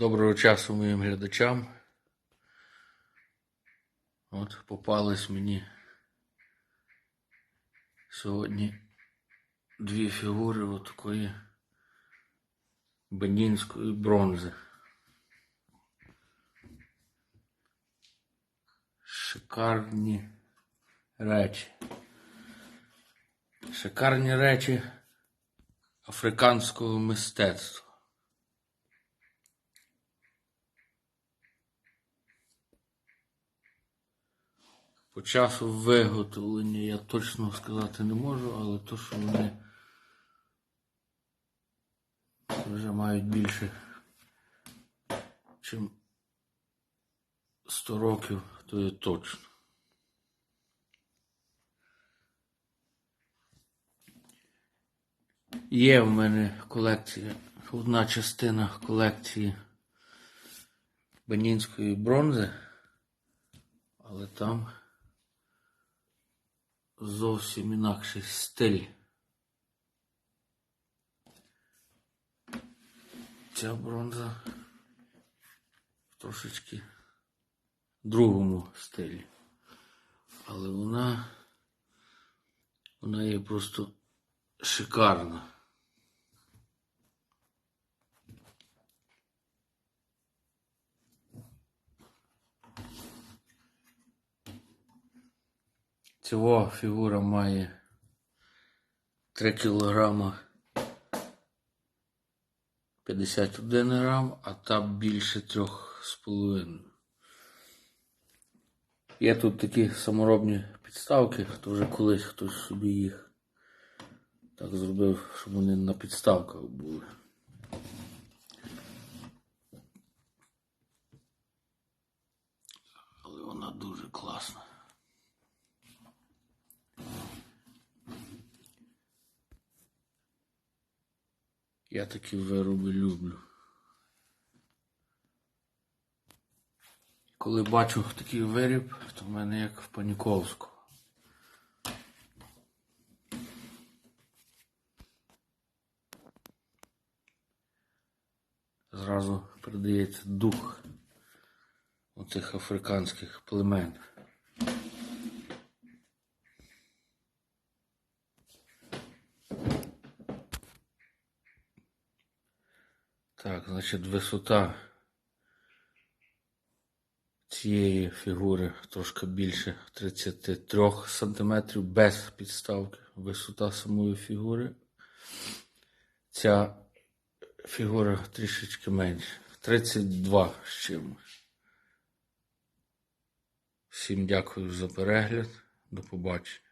Доброго часу моїм глядачам. От попались мені сьогодні дві фігури от такої бенінської бронзи. Шикарні речі. Шикарні речі африканського мистецтва. По часу виготовлення я точно сказати не можу, але то, що вони вже мають більше, ніж 100 років, то є точно. Є в мене колекція, одна частина колекції бенінської бронзи, але там зовсім інакший стиль. Ця бронза в трошечки другому стилі. Але вона, вона є просто шикарна. Цього фігура має 3 кілограма 51 грам, а та більше 3,5. Є тут такі саморобні підставки, то вже колись хтось собі їх так зробив, щоб вони на підставках були. Але вона дуже класна. Я такі вироби люблю. Коли бачу такий виріб, то в мене як в Паніковську. Зразу передається дух оцих африканських племен. Так, значить, висота цієї фігури трошки більше 33 см без підставки. Висота самої фігури. Ця фігура трішечки менше. 32 з чимось. Всім дякую за перегляд. До побачення.